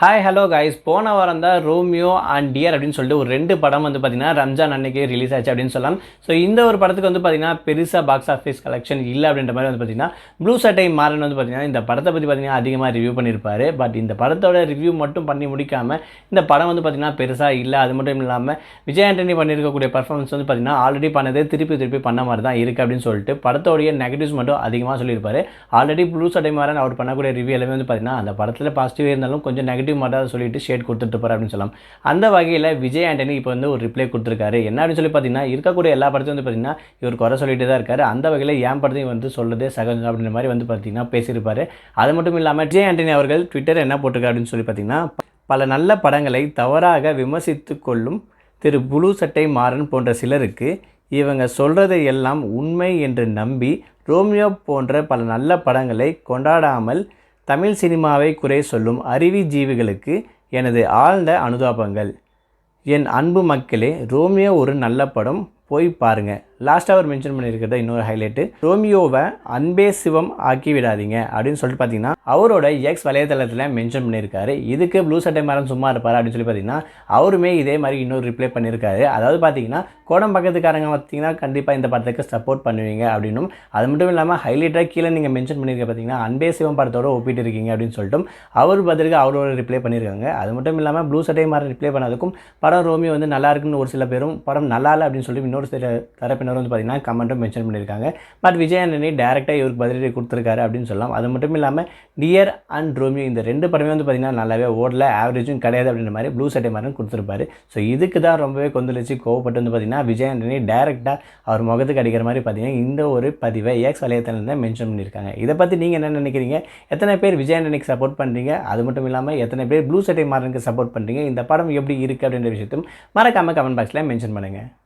Hi hello guys போன வாரம் தான் ரோமியோ அண்ட் டியர் அப்படின்னு சொல்லிட்டு ஒரு ரெண்டு படம் வந்து பார்த்தீங்கன்னா ரம்ஜான் அன்னைக்கு ரிலீஸ் ஆச்சு அப்படின்னு சொல்லலாம். ஸோ இந்த ஒரு படத்துக்கு வந்து பார்த்தீங்கன்னா பெருசாக பாக்ஸ் ஆஃபீஸ் கலெக்ஷன் இல்லை அப்படின்ற மாதிரி வந்து பார்த்தீங்கன்னா ப்ளூ சட்டை மாறன் வந்து பார்த்தீங்கன்னா இந்த படத்தை பற்றி பார்த்தீங்கன்னா அதிகமாக ரிவ்யூ பண்ணியிருப்பாரு பட் இந்த படத்தோட ரிவ்யூ மட்டும் பண்ணி முடிக்காமல் இந்த படம் வந்து பார்த்தீங்கன்னா பெருசாக இல்லை அது மட்டும் இல்லாமல் விஜய் ஆண்டனி பண்ணியிருக்கக்கூடிய பர்ஃபார்மன்ஸ் வந்து பார்த்தீங்கன்னா ஆல்ரெடி பண்ணதே திருப்பி திருப்பி பண்ண மாதிரி தான் இருக்குது அப்படின்னு சொல்லிட்டு படத்தோடைய நெகட்டிவ்ஸ் மட்டும் அதிகமாக சொல்லியிருப்பாரு. ஆல்ரெடி ப்ளூ சட்டை மாறன் அவர் பண்ணக்கூடிய ரிவ்யூ எல்லாமே வந்து பார்த்தீங்கன்னா அந்த படத்தில் பாசிட்டிவாக இருந்தாலும் கொஞ்சம் நெகட்டிவ் மட்டும் அதை சொல்லிட்டு ஷேட் கொடுத்துட்டு அப்படின்னு சொல்லலாம். அந்த வகையில் விஜய் ஆண்டனி இப்போ வந்து ஒரு ரிப்ளை கொடுத்துருக்காரு. என்ன அப்படின்னு சொல்லி பார்த்தீங்கன்னா இருக்கக்கூடிய எல்லா படத்தையும் வந்து பார்த்தீங்கன்னா இவர் குறை சொல்லிட்டு தான் இருக்காரு. அந்த வகையில் ஏன் படத்தையும் வந்து சொல்லுறதே சகஜம் அப்படின்ற மாதிரி வந்து பார்த்தீங்கன்னா பேசியிருப்பாரு. அது மட்டும் இல்லாமல் விஜய் ஆண்டனி அவர்கள் ட்விட்டர் என்ன போட்டிருக்காரு அப்படின்னு சொல்லி பார்த்தீங்கன்னா பல நல்ல படங்களை தவறாக விமர்சித்து கொள்ளும் திரு புழு சட்டை மாறன் போன்ற சிலருக்கு இவங்க சொல்கிறதை எல்லாம் உண்மை என்று நம்பி ரோமியோ போன்ற பல நல்ல படங்களை கொண்டாடாமல் தமிழ் சினிமாவை குறை சொல்லும் அறிவி ஜீவிகளுக்கு எனது ஆழ்ந்த அனுதாபங்கள். என் அன்பு மக்களே ரோமியோ ஒரு நல்ல படம் போய் பாருங்கள் லாஸ்ட்டாக அவர் மென்ஷன் பண்ணியிருக்கிறத இன்னொரு ஹைலைட்டு ரோமியோவை அன்பே சிவம் ஆக்கி விடாதீங்க அப்படின்னு சொல்லிட்டு பார்த்தீங்கன்னா அவரோட எக்ஸ் வலைதளத்தில் மென்ஷன் பண்ணியிருக்காரு இதுக்கு ப்ளூ சட்டை மரம் சும்மா இருப்பார் அப்படின்னு சொல்லி பார்த்தீங்கன்னா அவருமே இதே மாதிரி இன்னொரு ரிப்ளை பண்ணியிருக்காரு அதாவது பார்த்தீங்கன்னா கோடம் பக்கத்துக்காரங்க பார்த்தீங்கன்னா கண்டிப்பாக இந்த படத்துக்கு சப்போர்ட் பண்ணுவீங்க அப்படின்னும். அது மட்டும் இல்லாமல் ஹைலைட்டாக கீழே நீங்கள் மென்ஷன் பண்ணியிருக்க பார்த்தீங்கன்னா அன்பே சிவம் படத்தோட ஒப்பிட்டு இருக்கீங்க அப்படின்னு சொல்லிட்டு அவர் பதிலுக்கு அவரோட ரிப்ளை பண்ணியிருக்காங்க அது மட்டும் இல்லாமல் ப்ளூ சட்டை மரம் ரிப்ளை பண்ணதுக்கும் படம் ரோமியோ வந்து நல்லா இருக்குன்னு ஒரு சில பேரும் படம் நல்லா இல்லை அப்படின்னு சொல்லி இன்னொரு சில தரப்பினர் வந்து பார்த்தீங்கன்னா கமெண்ட்டும் மென்ஷன் பண்ணியிருக்காங்க. பட் விஜய் டேரெக்டாக இவருக்கு பதிலடி கொடுத்துருக்காரு அப்படின்னு சொல்லலாம். அது மட்டும் இல்லாமல் டியர் அண்ட் ரோமியோ இந்த ரெண்டு படமே வந்து பார்த்திங்கன்னா நல்லாவே ஓடல ஆவரேஜும் கிடையாது அப்படின்ற மாதிரி ப்ளூ சட்டை மாதிரி கொடுத்துருப்பாரு. ஸோ இதுக்கு தான் ரொம்பவே கொந்தளிச்சு கோவப்பட்டு வந்து பார்த்தீங்கன்னா விஜய் ஆண்டனி டேரெக்டாக அவர் முகத்துக்கு அடிக்கிற மாதிரி பார்த்தீங்கன்னா இந்த ஒரு பதிவை எக்ஸ் வலையத்தில் தான் மென்ஷன் பண்ணியிருக்காங்க. இதை பற்றி நீங்கள் என்ன நினைக்கிறீங்க? எத்தனை பேர் விஜய் ஆண்டனிக்கு சப்போர்ட் பண்ணுறீங்க அது மட்டும் இல்லாமல் எத்தனை பேர் ப்ளூ சட்டை மாறனுக்கு சப்போர்ட் பண்ணுறீங்க இந்த படம் எப்படி இருக்குது அப்படின்ற விஷயத்தையும் மறக்காமல் கமெண்ட் பாக்ஸில் மென்ஷன் பண்ணுங்கள்